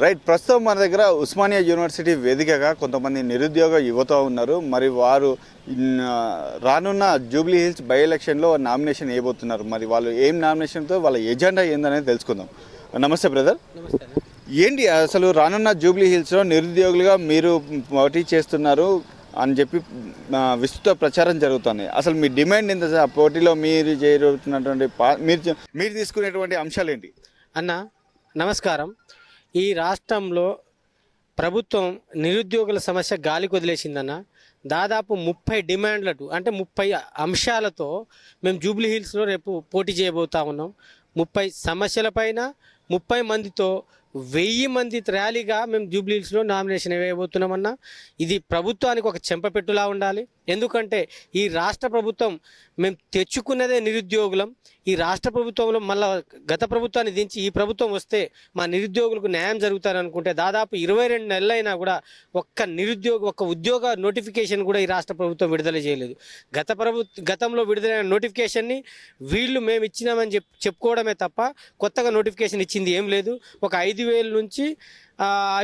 Right ప్రస్తుతం మన దగ్గర ఉస్మానియా యూనివర్సిటీ వేదికగా కొంతమంది నిరుద్యోగ యువత ఉన్నారు. మరి వారు రానున్న జూబ్లీ హిల్స్ బై ఎలక్షన్లో నామినేషన్ వేయబోతున్నారు. మరి వాళ్ళు ఏం నామినేషన్తో వాళ్ళ ఎజెండా ఏందనేది తెలుసుకుందాం. నమస్తే బ్రదర్. నమస్తే. ఏంటి అసలు రానున్న జూబ్లీ హిల్స్లో నిరుద్యోగులుగా మీరు పోటీ చేస్తున్నారు అని చెప్పి విస్తృత ప్రచారం జరుగుతుంది. అసలు మీ డిమాండ్ ఎంత సార్? ఆ పోటీలో మీరు జరుగుతున్నటువంటి పా- మీరు మీరు తీసుకునేటువంటి అంశాలు ఏంటి? అన్న నమస్కారం. ఈ రాష్ట్రంలో ప్రభుత్వం నిరుద్యోగుల సమస్య గాలికి వదిలేసిందన్న. దాదాపు ముప్పై డిమాండ్లటు అంటే ముప్పై అంశాలతో మేము జూబ్లీ హిల్స్లో రేపు పోటీ చేయబోతా ఉన్నాం. ముప్పై సమస్యలపైన ముప్పై మందితో వెయ్యి మంది ర్యాలీగా మేము జూబ్లీ హిల్స్లో నామినేషన్ వేయబోతున్నామన్నా. ఇది ప్రభుత్వానికి ఒక చెంపపెట్టులా ఉండాలి. ఎందుకంటే ఈ రాష్ట్ర ప్రభుత్వం మేము తెచ్చుకున్నదే నిరుద్యోగులం. ఈ రాష్ట్ర ప్రభుత్వంలో మళ్ళా గత ప్రభుత్వాన్ని దించి ఈ ప్రభుత్వం వస్తే మా నిరుద్యోగులకు న్యాయం జరుగుతారని అనుకుంటే దాదాపు ఇరవై రెండు నెలలైనా కూడా ఒక్క నిరుద్యోగ ఒక్క ఉద్యోగ నోటిఫికేషన్ కూడా ఈ రాష్ట్ర ప్రభుత్వం విడుదల చేయలేదు. గత ప్రభు గతంలో విడుదలైన నోటిఫికేషన్ని వీళ్ళు మేము ఇచ్చినామని చెప్ చెప్పుకోవడమే తప్ప కొత్తగా నోటిఫికేషన్ ఇచ్చింది ఏం లేదు. ఒక ఐదు వేల నుంచి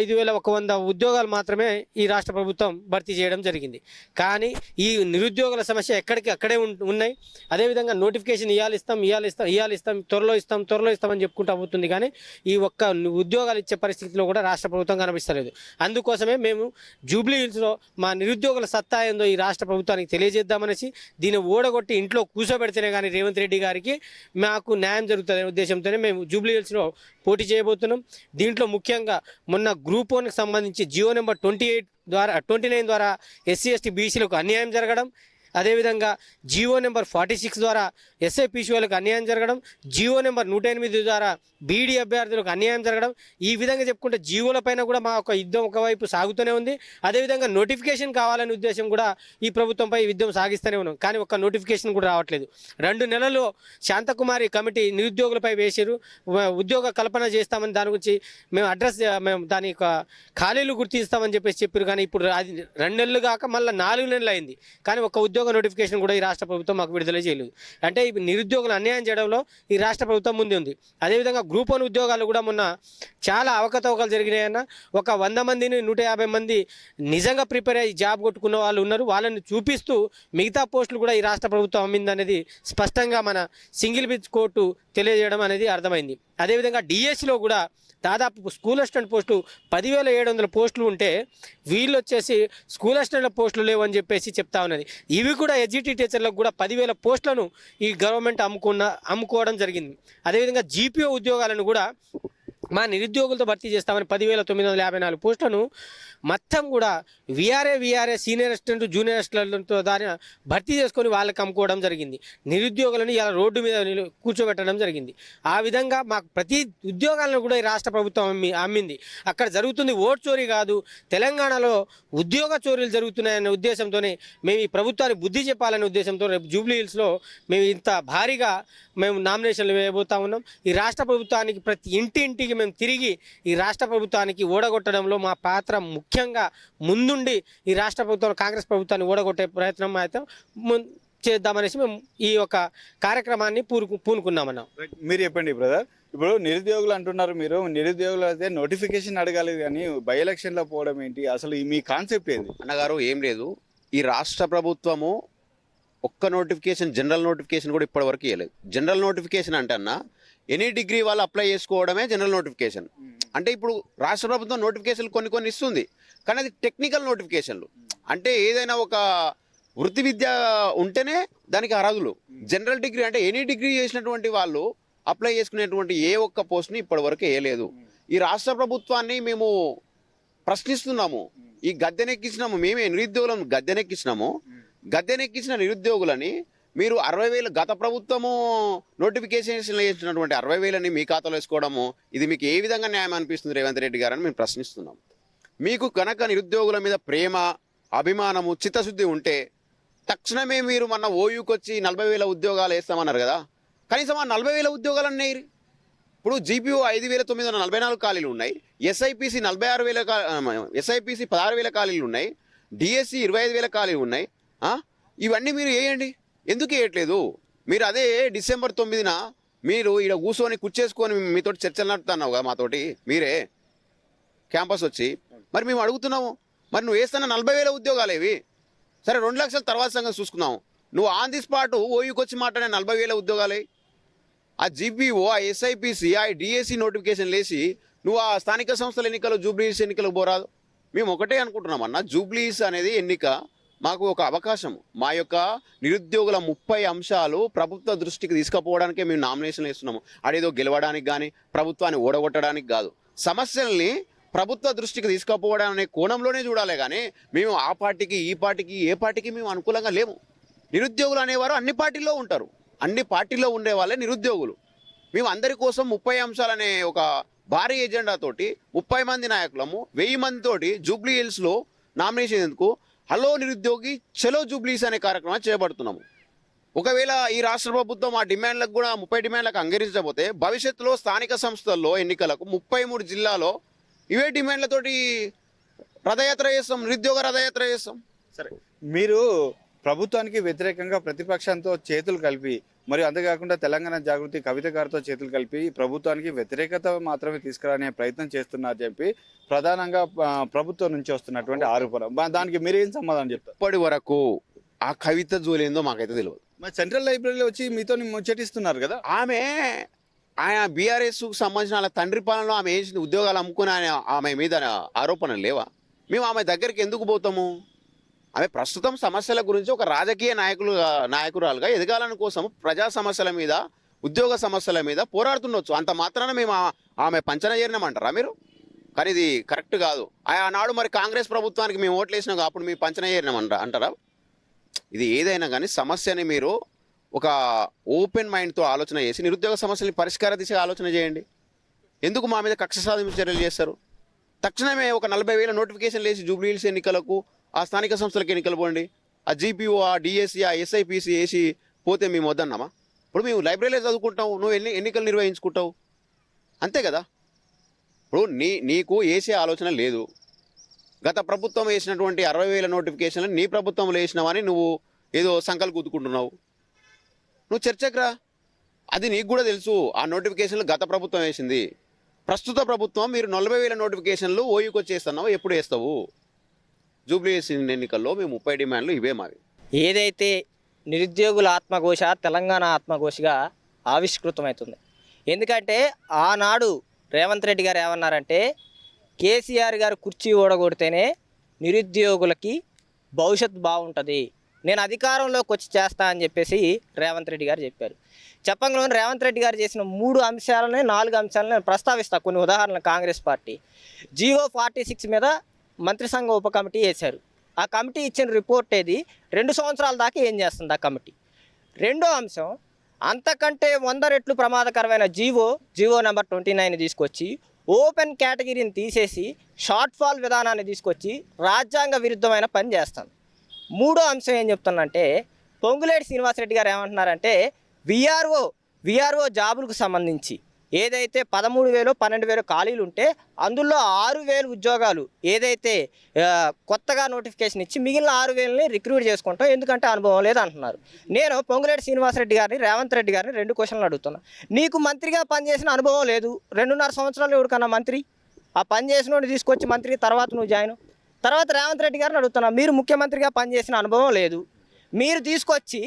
ఐదు వేల ఒక వంద ఉద్యోగాలు మాత్రమే ఈ రాష్ట్ర ప్రభుత్వం భర్తీ చేయడం జరిగింది. కానీ ఈ నిరుద్యోగుల సమస్య ఎక్కడికి అక్కడే ఉన్నాయి. అదేవిధంగా నోటిఫికేషన్ ఇవ్వాలి ఇస్తాం ఇవ్వాలి ఇస్తాం ఇవ్వాలి ఇస్తాం త్వరలో ఇస్తాం త్వరలో ఇస్తామని చెప్పుకుంటూ పోతుంది. కానీ ఈ ఒక్క ఉద్యోగాలు ఇచ్చే పరిస్థితిలో కూడా రాష్ట్ర ప్రభుత్వం కనిపిస్తలేదు. అందుకోసమే మేము జూబ్లీ హిల్స్లో మా నిరుద్యోగుల సత్తా ఏందో ఈ రాష్ట్ర ప్రభుత్వానికి తెలియజేద్దామనేసి దీన్ని ఓడగొట్టి ఇంట్లో కూర్చోబెడితేనే కానీ రేవంత్ రెడ్డి గారికి మాకు న్యాయం జరుగుతుందనే ఉద్దేశంతోనే మేము జూబ్లీ హిల్స్లో పోటీ చేయబోతున్నాం. దీంట్లో ముఖ్యంగా మొన్న గ్రూప్ వన్కి సంబంధించి జియో నెంబర్ ట్వంటీ ఎయిట్ ద్వారా ట్వంటీ నైన్ ద్వారా ఎస్సీ ఎస్టీ బీసీలకు అన్యాయం జరగడం అదేవిధంగా జీవో నెంబర్ ఫార్టీ సిక్స్ ద్వారా ఎస్ఐ వాళ్ళకి అన్యాయం జరగడం జియో నెంబర్ నూట ఎనిమిది ద్వారా బీడీ అభ్యర్థులకు అన్యాయం జరగడం ఈ విధంగా చెప్పుకుంటే జీవోలపైన పైన కూడా మా ఒక యుద్ధం ఒకవైపు సాగుతూనే ఉంది. అదేవిధంగా నోటిఫికేషన్ కావాలనే ఉద్దేశం కూడా ఈ ప్రభుత్వంపై యుద్ధం సాగిస్తూనే ఉన్నాం. కానీ ఒక్క నోటిఫికేషన్ కూడా రావట్లేదు. రెండు నెలలు శాంతకుమారి కమిటీ నిరుద్యోగులపై వేసారు ఉద్యోగ కల్పన చేస్తామని దాని గురించి మేము అడ్రస్ మేము దాని యొక్క ఖాళీలు గుర్తిస్తామని చెప్పేసి చెప్పారు. కానీ ఇప్పుడు అది రెండు నెలలు కాక మళ్ళీ నాలుగు నెలలు అయింది. కానీ ఒక ఉద్యోగ నోటిఫికేషన్ కూడా ఈ రాష్ట్ర ప్రభుత్వం మాకు విడుదల చేయలేదు. అంటే ఈ నిరుద్యోగులు అన్యాయం చేయడంలో ఈ రాష్ట్ర ప్రభుత్వం ముందు ఉంది. అదేవిధంగా గ్రూప్ వన్ ఉద్యోగాలు కూడా మొన్న చాలా అవకతవకలు జరిగినాయన్న ఒక వంద మందిని నూట యాభై మంది నిజంగా ప్రిపేర్ అయ్యి జాబ్ కొట్టుకున్న వాళ్ళు ఉన్నారు. వాళ్ళని చూపిస్తూ మిగతా పోస్టులు కూడా ఈ రాష్ట్ర ప్రభుత్వం అమ్మిందనేది స్పష్టంగా మన సింగిల్ బిచ్ కోర్టు తెలియజేయడం అనేది అర్థమైంది. అదేవిధంగా డిఎస్సిలో కూడా దాదాపు స్కూల్ అసిస్టెంట్ పోస్టు పదివేల ఏడు వందల పోస్టులు ఉంటే వీళ్ళు వచ్చేసి స్కూల్ అసిస్టెంట్ల పోస్టులు లేవని చెప్పేసి చెప్తా ఉన్నది. ఇవి కూడా ఎడ్జిటి టీచర్లకు కూడా పదివేల పోస్టులను ఈ గవర్నమెంట్ అమ్ముకున్న అమ్ముకోవడం జరిగింది. అదేవిధంగా జీపీఓ ఉద్యోగాలను కూడా మా నిరుద్యోగులతో భర్తీ చేస్తామని పదివేల తొమ్మిది వందల యాభై నాలుగు పోస్టులను మొత్తం కూడా VRA VRA senior assistant junior అసిస్టెంట్తో దాని భర్తీ చేసుకొని వాళ్ళకి అమ్ముకోవడం జరిగింది. నిరుద్యోగులను ఇలా రోడ్డు మీద కూర్చోబెట్టడం జరిగింది. ఆ విధంగా మాకు ప్రతి ఉద్యోగాలను కూడా ఈ రాష్ట్ర ప్రభుత్వం అమ్మి అమ్మింది. అక్కడ జరుగుతుంది ఓట్ చోరీ కాదు తెలంగాణలో ఉద్యోగ చోరీలు జరుగుతున్నాయనే ఉద్దేశంతోనే మేము ఈ ప్రభుత్వానికి బుద్ధి చెప్పాలనే ఉద్దేశంతో రేపు జూబ్లీ హిల్స్లో మేము ఇంత భారీగా మేము నామినేషన్లు వేయబోతా ఉన్నాం. ఈ రాష్ట్ర ప్రభుత్వానికి ప్రతి ఇంటి ఇంటికి మేము తిరిగి ఈ రాష్ట్ర ప్రభుత్వానికి ఓడగొట్టడంలో మా పాత్ర ముఖ్యంగా ముందుండి ఈ రాష్ట్ర ప్రభుత్వం కాంగ్రెస్ ప్రభుత్వాన్ని ఓడగొట్టే ప్రయత్నం అయితే మున్- చేద్దామనేసి మేము ఈ యొక్క కార్యక్రమాన్ని పూనుకు పూనుకున్నామన్నాం. మీరు చెప్పండి బ్రదర్. ఇప్పుడు నిరుద్యోగులు అంటున్నారు మీరు. నిరుద్యోగులు అయితే నోటిఫికేషన్ అడగాలి కానీ బై ఎలక్షన్లో పోవడం ఏంటి? అసలు ఈ మీ కాన్సెప్ట్ ఏంది? అన్నగారు ఏం లేదు. ఈ రాష్ట్ర ప్రభుత్వము ఒక్క నోటిఫికేషన్ జనరల్ నోటిఫికేషన్ కూడా ఇప్పటివరకు ఇవ్వలేదు జనరల్ నోటిఫికేషన్ అంటే అన్న ఎనీ డిగ్రీ వాళ్ళు అప్లై చేసుకోవడమే జనరల్ నోటిఫికేషన్. అంటే ఇప్పుడు రాష్ట్ర ప్రభుత్వం నోటిఫికేషన్లు కొన్ని కొన్ని ఇస్తుంది కానీ అది టెక్నికల్ నోటిఫికేషన్లు. అంటే ఏదైనా ఒక వృత్తి విద్య ఉంటేనే దానికి అర్హులు. జనరల్ డిగ్రీ అంటే ఎనీ డిగ్రీ చేసినటువంటి వాళ్ళు అప్లై చేసుకునేటువంటి ఏ ఒక్క పోస్ట్ని ఇప్పటివరకు వేయలేదు. ఈ రాష్ట్ర ప్రభుత్వాన్ని మేము ప్రశ్నిస్తున్నాము. ఈ గద్దెనెక్కించినాము మేమే నిరుద్యోగులను గద్దెనెక్కించినాము. గద్దెనెక్కించిన నిరుద్యోగులని మీరు అరవై వేలు గత ప్రభుత్వము నోటిఫికేషన్ చేసినటువంటి అరవై వేలని మీ ఖాతాలో వేసుకోవడము ఇది మీకు ఏ విధంగా న్యాయం అనిపిస్తుంది రేవంత్ రెడ్డి గారు అని మేము ప్రశ్నిస్తున్నాం. మీకు కనుక నిరుద్యోగుల మీద ప్రేమ అభిమానము చిత్తశుద్ధి ఉంటే తక్షణమే మీరు మన ఓయూకి వచ్చి నలభై వేల ఉద్యోగాలు వేస్తామన్నారు కదా. కనీసం ఆ నలభై వేల ఉద్యోగాలు ఉద్యోగాలన్నీ ఇప్పుడు జీపీఓ ఐదు వేల తొమ్మిది వందల నలభై నాలుగు ఖాళీలు ఉన్నాయి. ఎస్ఐపిసి నలభై ఆరు వేల ఎస్ఐపిసి పదహారు వేల ఖాళీలు ఉన్నాయి. డిఎస్సి ఇరవై ఐదు వేల ఖాళీలు ఉన్నాయి. ఇవన్నీ మీరు వేయండి. ఎందుకు వేయట్లేదు మీరు అదే డిసెంబర్ తొమ్మిదిన మీరు ఇక్కడ కూర్చొని కుర్చేసుకొని మీతో చర్చలు నడుపుతున్నావు కదా మాతోటి మీరే క్యాంపస్ వచ్చి. మరి మేము అడుగుతున్నాము మరి నువ్వు వేస్తున్న నలభై వేల ఉద్యోగాలు ఇవి సరే రెండు లక్షల తర్వాత సంగతి చూసుకున్నావు నువ్వు ఆన్ ది స్పాట్ ఓయూకి వచ్చి మాట్లాడే నలభై వేల ఉద్యోగాలే. ఆ జీపీఓ ఆ ఎస్ఐపిసి ఆ డిఎస్సి నోటిఫికేషన్ లేసి నువ్వు ఆ స్థానిక సంస్థల ఎన్నికలు జూబ్లీస్ ఎన్నికలకు పోరాదు. మేము ఒకటే అనుకుంటున్నామన్నా జూబ్లీస్ అనేది ఎన్నిక మాకు ఒక అవకాశం మా యొక్క నిరుద్యోగుల ముప్పై అంశాలు ప్రభుత్వ దృష్టికి తీసుకుపోవడానికే మేము నామినేషన్లు వేస్తున్నాము. అదేదో గెలవడానికి కానీ ప్రభుత్వాన్ని ఓడగొట్టడానికి కాదు. సమస్యల్ని ప్రభుత్వ దృష్టికి తీసుకుపోవడం అనే కోణంలోనే చూడాలి కానీ మేము ఆ పార్టీకి ఈ పార్టీకి ఏ పార్టీకి మేము అనుకూలంగా లేము. నిరుద్యోగులు అనేవారు అన్ని పార్టీల్లో ఉంటారు. అన్ని పార్టీల్లో ఉండే వాళ్ళే నిరుద్యోగులు. మేము అందరి కోసం ముప్పై అంశాలనే ఒక భారీ ఎజెండాతోటి ముప్పై మంది నాయకులము వెయ్యి మందితోటి జూబ్లీ హిల్స్లో నామినేషన్ ఎందుకు? హలో నిరుద్యోగి చలో జూబ్లీస్ అనే కార్యక్రమం చేపడుతున్నాము. ఒకవేళ ఈ రాష్ట్ర ప్రభుత్వం ఆ డిమాండ్లకు కూడా ముప్పై డిమాండ్లకు అంగీకరించకపోతే భవిష్యత్తులో స్థానిక సంస్థల్లో ఎన్నికలకు ముప్పై మూడు జిల్లాలో ఇవే డిమాండ్లతోటి రథయాత్ర చేస్తాం నిరుద్యోగ రథయాత్ర చేస్తాం. సరే మీరు ప్రభుత్వానికి వ్యతిరేకంగా ప్రతిపక్షంతో చేతులు కలిపి మరియు అంతేకాకుండా తెలంగాణ జాగృతి కవిత గారితో చేతులు కలిపి ప్రభుత్వానికి వ్యతిరేకత మాత్రమే తీసుకురానే ప్రయత్నం చేస్తున్నారు చెప్పి ప్రధానంగా ప్రభుత్వం నుంచి వస్తున్నటువంటి ఆరోపణ దానికి మీరేం సమాధానం చెప్తారు? ఇప్పటి వరకు ఆ కవిత జోలేందో మాకైతే తెలియదు మరి సెంట్రల్ లైబ్రరీలో వచ్చి మీతో ముచ్చటిస్తున్నారు కదా? ఆమె ఆయన బీఆర్ఎస్కు సంబంధించిన వాళ్ళ తండ్రి పాలనలో ఆమె వేసిన ఉద్యోగాలు అమ్ముకుని ఆమె మీద ఆరోపణలు లేవా? మేము ఆమె దగ్గరికి ఎందుకు పోతాము? ఆమె ప్రస్తుతం సమస్యల గురించి ఒక రాజకీయ నాయకులు నాయకురాలుగా ఎదగాలని కోసం ప్రజా సమస్యల మీద ఉద్యోగ సమస్యల మీద పోరాడుతుండొచ్చు. అంత మాత్రాన మేము ఆమె పంచన చేరినామంటారా మీరు? కానీ ఇది కరెక్ట్ కాదు. ఆనాడు మరి కాంగ్రెస్ ప్రభుత్వానికి మేము ఓట్లు వేసినాం అప్పుడు మీ పంచన అంటారా? ఇది ఏదైనా కానీ సమస్యని మీరు ఒక ఓపెన్ మైండ్తో ఆలోచన చేసి నిరుద్యోగ సమస్యని పరిష్కార దిశగా ఆలోచన చేయండి. ఎందుకు మా మీద కక్ష సాధింపు చర్యలు చేస్తారు? తక్షణమే ఒక నలభై వేల నోటిఫికేషన్ లేసి జూబ్లీ హిల్స్ ఎన్నికలకు ఆ స్థానిక సంస్థలకు ఎన్నికలు పోండి ఆ జీపీఓ ఆ డిఎస్సి ఆ ఎస్ఐపిసి వేసి పోతే మేము వద్దన్నామా? ఇప్పుడు మేము లైబ్రరీలో చదువుకుంటాం నువ్వు ఎన్ని ఎన్నికలు నిర్వహించుకుంటావు? అంతే కదా? ఇప్పుడు నీ నీకు వేసే ఆలోచన లేదు. గత ప్రభుత్వం వేసినటువంటి అరవై వేల నోటిఫికేషన్లు నీ ప్రభుత్వంలో వేసినావని నువ్వు ఏదో సంకల్ కుదుకుంటున్నావు నువ్వు చర్చకురా అది నీకు కూడా తెలుసు. ఆ నోటిఫికేషన్లు గత ప్రభుత్వం వేసింది. ప్రస్తుత ప్రభుత్వం మీరు నలభై వేల నోటిఫికేషన్లు ఓయూకి వచ్చేస్తున్నావు ఎప్పుడు వేస్తావు? జూబ్లీ ఎన్నికల్లో మేము ముప్పై డిమాండ్లు ఇవే మావి. ఏదైతే నిరుద్యోగుల ఆత్మఘోష తెలంగాణ ఆత్మఘోషగా ఆవిష్కృతమవుతుంది. ఎందుకంటే ఆనాడు రేవంత్ రెడ్డి గారు ఏమన్నారంటే కేసీఆర్ గారు కుర్చీ ఓడగొడితేనే నిరుద్యోగులకి భవిష్యత్ బాగుంటుంది. నేను అధికారంలోకి వచ్చి చేస్తా అని చెప్పేసి రేవంత్ రెడ్డి గారు చెప్పారు. చెప్పంగానే రేవంత్ రెడ్డి గారు చేసిన మూడు అంశాలని నాలుగు అంశాలను నేను ప్రస్తావిస్తా. కొన్ని ఉదాహరణలు Congress party. GO forty six మీద మంత్రి సంఘ ఉప కమిటీ వేశారు. ఆ కమిటీ ఇచ్చిన రిపోర్ట్ ఏది? రెండు సంవత్సరాల దాకా ఏం చేస్తుంది ఆ కమిటీ? రెండో అంశం అంతకంటే వంద రెట్లు ప్రమాదకరమైన GO GO number twenty nine తీసుకొచ్చి ఓపెన్ కేటగిరీని తీసేసి షార్ట్ ఫాల్ విధానాన్ని తీసుకొచ్చి రాజ్యాంగ విరుద్ధమైన పని చేస్తాను మూడో అంశం ఏం చెప్తున్నంటే పొంగులేటి శ్రీనివాసరెడ్డి గారు ఏమంటున్నారంటే విఆర్ఓ విఆర్ఓ జాబులకు సంబంధించి ఏదైతే పదమూడు వేలు పన్నెండు వేలు ఖాళీలు ఉంటే అందులో ఆరు వేలు ఉద్యోగాలు ఏదైతే కొత్తగా నోటిఫికేషన్ ఇచ్చి మిగిలిన ఆరు వేలని రిక్రూట్ చేసుకుంటాం. ఎందుకంటే అనుభవం లేదు అంటున్నారు నేను పొంగులేటి శ్రీనివాసరెడ్డి గారిని రేవంత్ రెడ్డి గారిని రెండు క్వశ్చన్లు అడుగుతున్నా. నీకు మంత్రిగా పనిచేసిన అనుభవం లేదు. రెండున్నర సంవత్సరాలు ఎవరికన్నా మంత్రి? ఆ పని చేసినోడిని తీసుకొచ్చి మంత్రి తర్వాత నువ్వు జాయిన్ తర్వాత రేవంత్ రెడ్డి గారిని అడుగుతున్నా. మీరు ముఖ్యమంత్రిగా పనిచేసిన అనుభవం లేదు. మీరు తీసుకొచ్చి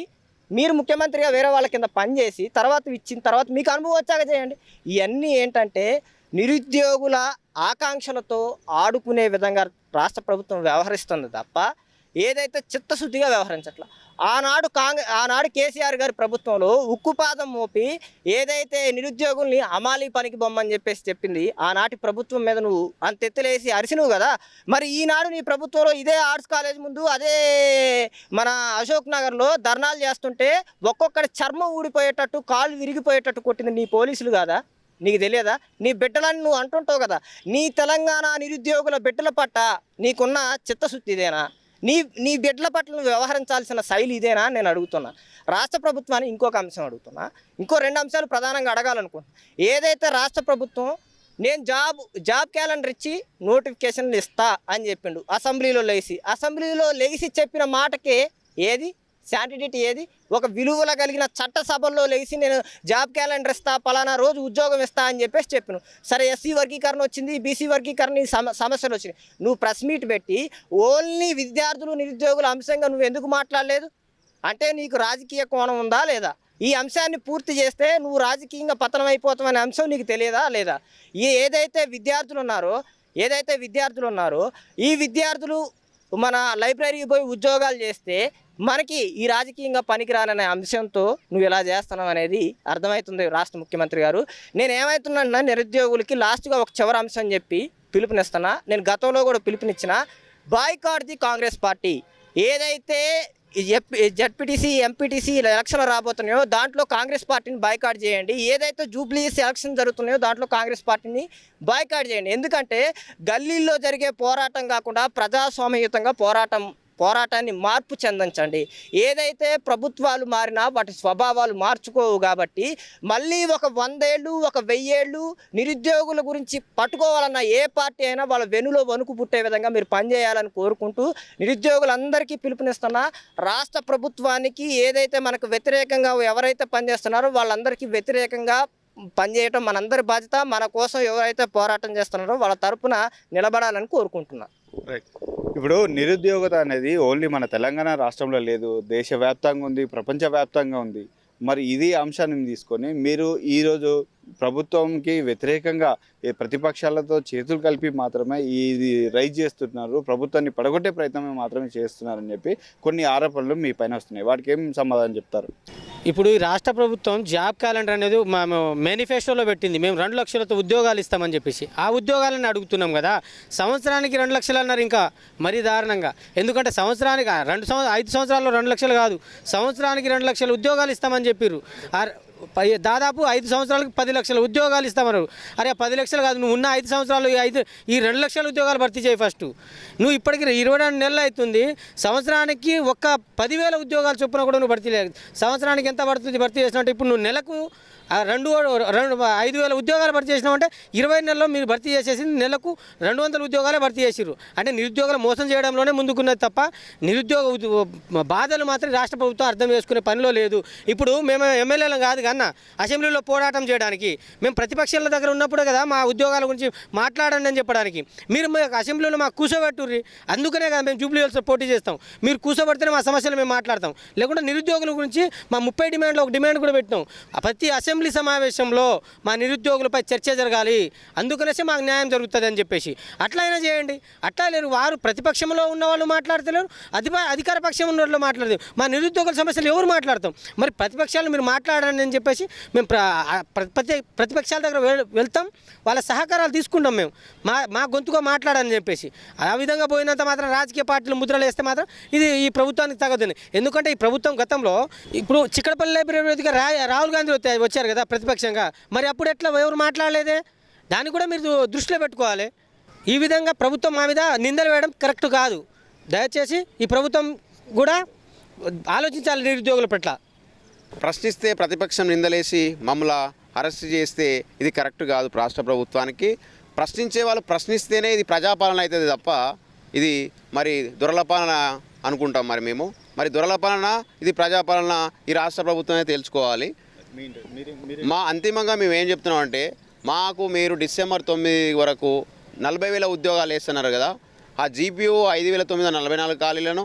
మీరు ముఖ్యమంత్రిగా వేరే వాళ్ళ కింద పనిచేసి తర్వాత ఇచ్చిన తర్వాత మీకు అనుభవం వచ్చాక చేయండి. ఇవన్నీ ఏంటంటే నిరుద్యోగుల ఆకాంక్షలతో ఆడుకునే విధంగా రాష్ట్ర ప్రభుత్వం వ్యవహరిస్తుంది తప్ప ఏదైతే చిత్తశుద్ధిగా వ్యవహరించట్ల. ఆనాడు కాంగ్రెస్ ఆనాడు కేసీఆర్ గారి ప్రభుత్వంలో ఉక్కుపాదం మోపి ఏదైతే నిరుద్యోగుల్ని అమాలి పనికి బొమ్మని చెప్పేసి చెప్పింది ఆనాటి ప్రభుత్వం మీద నువ్వు అంత అరిసినవు కదా? మరి ఈనాడు నీ ప్రభుత్వంలో ఇదే ఆర్ట్స్ కాలేజ్ ముందు అదే మన అశోక్ నగర్లో ధర్నాలు చేస్తుంటే ఒక్కొక్కటి చర్మం ఊడిపోయేటట్టు కాళ్ళు విరిగిపోయేటట్టు కొట్టింది నీ పోలీసులు కాదా? నీకు తెలియదా? నీ బిడ్డలని నువ్వు అంటుంటావు కదా? నీ తెలంగాణ నిరుద్యోగుల బిడ్డల పట్ల నీకున్న చిత్తశుద్ధి ఇదేనా? నీ నీ బిడ్డల పట్ల వ్యవహరించాల్సిన శైలి ఇదేనా నేను అడుగుతున్నా. రాష్ట్ర ప్రభుత్వాన్ని ఇంకొక అంశం అడుగుతున్నా. ఇంకో రెండు అంశాలు ప్రధానంగా అడగాలనుకుంటున్నా. ఏదైతే రాష్ట్ర ప్రభుత్వం నేను జాబ్ జాబ్ క్యాలెండర్ ఇచ్చి నోటిఫికేషన్లు ఇస్తా అని చెప్పిండు అసెంబ్లీలో లేచి. అసెంబ్లీలో లేచి చెప్పిన మాటకే ఏది? శాంటిటీ ఏది? ఒక విలువల కలిగిన చట్టసభల్లో లేచి నేను జాబ్ క్యాలెండర్ ఇస్తా పలానా రోజు ఉద్యోగం ఇస్తా అని చెప్పేసి చెప్పాను. సరే ఎస్సీ వర్గీకరణ వచ్చింది బీసీ వర్గీకరణ సమ సమస్యలు వచ్చినాయి. నువ్వు ప్రెస్ మీట్ పెట్టి ఓన్లీ విద్యార్థులు నిరుద్యోగుల అంశంగా నువ్వు ఎందుకు మాట్లాడలేదు? అంటే నీకు రాజకీయ కోణం ఉందా లేదా? ఈ అంశాన్ని పూర్తి చేస్తే నువ్వు రాజకీయంగా పతనం అయిపోతావనే అంశం నీకు తెలియదా లేదా? ఈ ఏదైతే విద్యార్థులు ఉన్నారో ఏదైతే విద్యార్థులు ఉన్నారో ఈ విద్యార్థులు మన లైబ్రరీకి పోయి ఉద్యోగాలు చేస్తే మనకి ఈ రాజకీయంగా పనికిరాలనే అంశంతో నువ్వు ఇలా చేస్తున్నావు అనేది అర్థమవుతుంది రాష్ట్ర ముఖ్యమంత్రి గారు. నేను ఏమవుతున్నా నిరుద్యోగులకి లాస్ట్గా ఒక చివరి అంశం చెప్పి పిలుపునిస్తున్నా. నేను గతంలో కూడా పిలుపునిచ్చిన బాయ్కాట్ ది కాంగ్రెస్ పార్టీ. ఏదైతే జడ్పీటీసీ ఎంపీటీసీ ఎలక్షన్లు రాబోతున్నాయో దాంట్లో కాంగ్రెస్ పార్టీని బాయ్కాట్ చేయండి. ఏదైతే జూబ్లీస్ ఎలక్షన్ జరుగుతున్నాయో దాంట్లో కాంగ్రెస్ పార్టీని బాయ్కాట్ చేయండి. ఎందుకంటే గల్లీల్లో జరిగే పోరాటం కాకుండా ప్రజాస్వామ్యయుతంగా పోరాటం పోరాటాన్ని మార్పు చెందించండి. ఏదైతే ప్రభుత్వాలు మారినా వాటి స్వభావాలు మార్చుకోవు కాబట్టి మళ్ళీ ఒక వందేళ్ళు ఒక వెయ్యేళ్ళు నిరుద్యోగుల గురించి పట్టుకోవాలన్న ఏ పార్టీ అయినా వాళ్ళ వెనులో వణుకు పుట్టే విధంగా మీరు పనిచేయాలని కోరుకుంటూ నిరుద్యోగులందరికీ పిలుపునిస్తున్న రాష్ట్ర ప్రభుత్వానికి ఏదైతే మనకు వ్యతిరేకంగా ఎవరైతే పనిచేస్తున్నారో వాళ్ళందరికీ వ్యతిరేకంగా పనిచేయటం మనందరి బాధ్యత మన కోసం ఎవరైతే పోరాటం చేస్తున్నారో వాళ్ళ తరపున నిలబడాలని కోరుకుంటున్నా. రైట్ ఇప్పుడు నిరుద్యోగత అనేది ఓన్లీ మన తెలంగాణ రాష్ట్రంలో లేదు దేశవ్యాప్తంగా ఉంది ప్రపంచవ్యాప్తంగా ఉంది. మరి ఇది అంశాన్ని తీసుకొని మీరు ఈరోజు ప్రభుత్వంకి వ్యతిరేకంగా ఈ ప్రతిపక్షాలతో చేతులు కలిపి మాత్రమే ఇది రైజ్ చేస్తున్నారు. ప్రభుత్వాన్ని పడగొట్టే ప్రయత్నమే మాత్రమే చేస్తున్నారని చెప్పి కొన్ని ఆరోపణలు మీ పైన వస్తున్నాయి. వాటికి ఏం సమాధానం చెప్తారు? ఇప్పుడు ఈ రాష్ట్ర ప్రభుత్వం జాబ్ క్యాలెండర్ అనేది మేము మేనిఫెస్టోలో పెట్టింది. మేము రెండు లక్షలతో ఉద్యోగాలు ఇస్తామని చెప్పేసి. ఆ ఉద్యోగాలను అడుగుతున్నాం కదా. సంవత్సరానికి రెండు లక్షలు అన్నారు ఇంకా. మరీ దారుణంగా. ఎందుకంటే సంవత్సరానికి రెండు సంవత్సరం ఐదు సంవత్సరాల్లో రెండు లక్షలు కాదు. సంవత్సరానికి రెండు లక్షల ఉద్యోగాలు ఇస్తామని చెప్పారు ఆ దాదాపు ఐదు సంవత్సరాలకు పది లక్షల ఉద్యోగాలు ఇస్తామన్నారు. అరే పది లక్షలు కాదు నువ్వు ఉన్న ఐదు సంవత్సరాలు ఐదు ఈ రెండు లక్షల ఉద్యోగాలు భర్తీ చేయి ఫస్ట్. నువ్వు ఇప్పటికి ఇరవై రెండు నెలలు అవుతుంది. సంవత్సరానికి ఒక్క పదివేల ఉద్యోగాలు చొప్పున కూడా నువ్వు భర్తీ లేదు సంవత్సరానికి ఎంత పడుతుంది భర్తీ చేసినట్టు? ఇప్పుడు నువ్వు నెలకు రెండు రెండు ఐదు వేల ఉద్యోగాలు భర్తీ చేసినామంటే ఇరవై నెలలో మీరు భర్తీ చేసేసి నెలకు రెండు వందల ఉద్యోగాలే భర్తీ చేసిర్రు. అంటే నిరుద్యోగులు మోసం చేయడంలోనే ముందుకున్నది తప్ప నిరుద్యోగ ఉద్యో- బాధలు మాత్రం రాష్ట్ర ప్రభుత్వం అర్థం చేసుకునే పనిలో లేదు. ఇప్పుడు మేము ఎమ్మెల్యేలం కాదు కన్నా అసెంబ్లీలో పోరాటం చేయడానికి. మేము ప్రతిపక్షాల దగ్గర ఉన్నప్పుడే కదా మా ఉద్యోగాల గురించి మాట్లాడండి అని చెప్పడానికి. మీరు మా అసెంబ్లీలో మాకు కూర్చోబెట్టుర్రి అందుకనే కదా మేము జూబ్లీ హిల్స్లో పోటీ చేస్తాం. మీరు కూర్చోబెడితేనే మా సమస్యలు మేము మాట్లాడతాం. లేకుంటే నిరుద్యోగుల గురించి మా ముప్పై డిమాండ్లో ఒక డిమాండ్ కూడా పెట్టినాం. ప్రతి అసెంబ్లీ సమావేశంలో మా నిరుద్యోగులపై చర్చ జరగాలి. అందుకనేసి మాకు న్యాయం జరుగుతుంది అని చెప్పేసి. అట్లయినా చేయండి. అట్లా లేరు. వారు ప్రతిపక్షంలో ఉన్న వాళ్ళు మాట్లాడతలేరు. అధిప అధికార పక్షం ఉన్న వాళ్ళు మాట్లాడలేదు మా నిరుద్యోగుల సమస్యలు ఎవరు మాట్లాడతాం? మరి ప్రతిపక్షాలు మీరు మాట్లాడండి అని చెప్పేసి మేము ప్రతి ప్రతిపక్షాల దగ్గర వెళ్తాం. వాళ్ళ సహకారాలు తీసుకుంటాం మేము. మా మా గొంతుగా మాట్లాడని చెప్పేసి. ఆ విధంగా పోయినంత మాత్రం రాజకీయ పార్టీలు ముద్రలు వేస్తే మాత్రం ఇది ఈ ప్రభుత్వానికి తగదని. ఎందుకంటే ఈ ప్రభుత్వం గతంలో ఇప్పుడు చిక్కడపల్లి లైబ్రరీ రా రాహుల్ గాంధీ వచ్చారు. ఉన్నారు కదా ప్రతిపక్షంగా. మరి అప్పుడు ఎట్లా? ఎవరు మాట్లాడలేదే? దాన్ని కూడా మీరు దృష్టిలో పెట్టుకోవాలి. ఈ విధంగా ప్రభుత్వం మా మీద నిందలు వేయడం కరెక్ట్ కాదు. దయచేసి ఈ ప్రభుత్వం కూడా ఆలోచించాలి నిరుద్యోగుల పట్ల. ప్రశ్నిస్తే ప్రతిపక్షం నిందలేసి మమ్మల్ని అరెస్ట్ చేస్తే ఇది కరెక్ట్ కాదు రాష్ట్ర ప్రభుత్వానికి. ప్రశ్నించే వాళ్ళు ప్రశ్నిస్తేనే ఇది ప్రజాపాలన అవుతుంది తప్ప ఇది మరి దురలపాలన అనుకుంటాం మరి మేము. మరి దురలపాలన ఇది ప్రజాపాలన ఈ రాష్ట్ర ప్రభుత్వమే తెలుసుకోవాలి మా అంతిమంగా మేము ఏం చెప్తున్నాం అంటే మాకు మీరు డిసెంబర్ తొమ్మిది వరకు నలభై వేల ఉద్యోగాలు వేస్తున్నారు కదా ఆ జీపీఓ ఐదు వేల తొమ్మిది వందల నలభై నాలుగు ఖాళీలను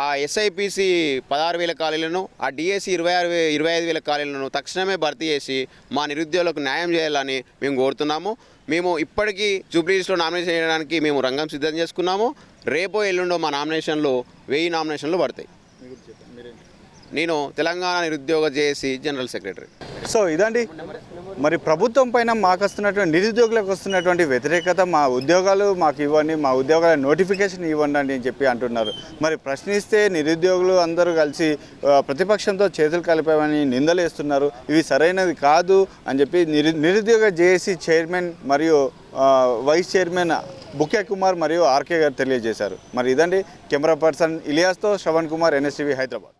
ఆ ఎస్ఐపిసి పదహారు వేల ఖాళీలను ఆ డిఎస్సి ఇరవై ఆరు వే ఇరవై ఐదు వేల ఖాళీలను తక్షణమే భర్తీ చేసి మా నిరుద్యోగులకు న్యాయం చేయాలని మేము కోరుతున్నాము. మేము ఇప్పటికీ జూబ్లీస్లో నామినేషన్ చేయడానికి మేము రంగం సిద్ధం చేసుకున్నాము. రేపో ఎల్లుండో మా నామినేషన్లు వెయ్యి నామినేషన్లు పడతాయి. నేను తెలంగాణ నిరుద్యోగ జేఏసీ జనరల్ సెక్రటరీ. సో ఇదండి. మరి ప్రభుత్వం పైన మాకు వస్తున్నటువంటి నిరుద్యోగులకు వస్తున్నటువంటి వ్యతిరేకత మా ఉద్యోగాలు మాకు ఇవ్వండి మా ఉద్యోగాల నోటిఫికేషన్ ఇవ్వండి అని చెప్పి అంటున్నారు. మరి ప్రశ్నిస్తే నిరుద్యోగులు అందరూ కలిసి ప్రతిపక్షంతో చేతులు కలిపామని నిందలేస్తున్నారు. ఇవి సరైనది కాదు అని చెప్పి నిరు నిరుద్యోగ జేఏసీ చైర్మన్ మరియు వైస్ చైర్మన్ బుకే కుమార్ మరియు ఆర్కే గారు తెలియజేశారు. మరి ఇదండి కెమెరా పర్సన్ ఇలియాస్తో శ్రవణ్ కుమార్ ఎన్ఎస్టీవీ హైదరాబాద్.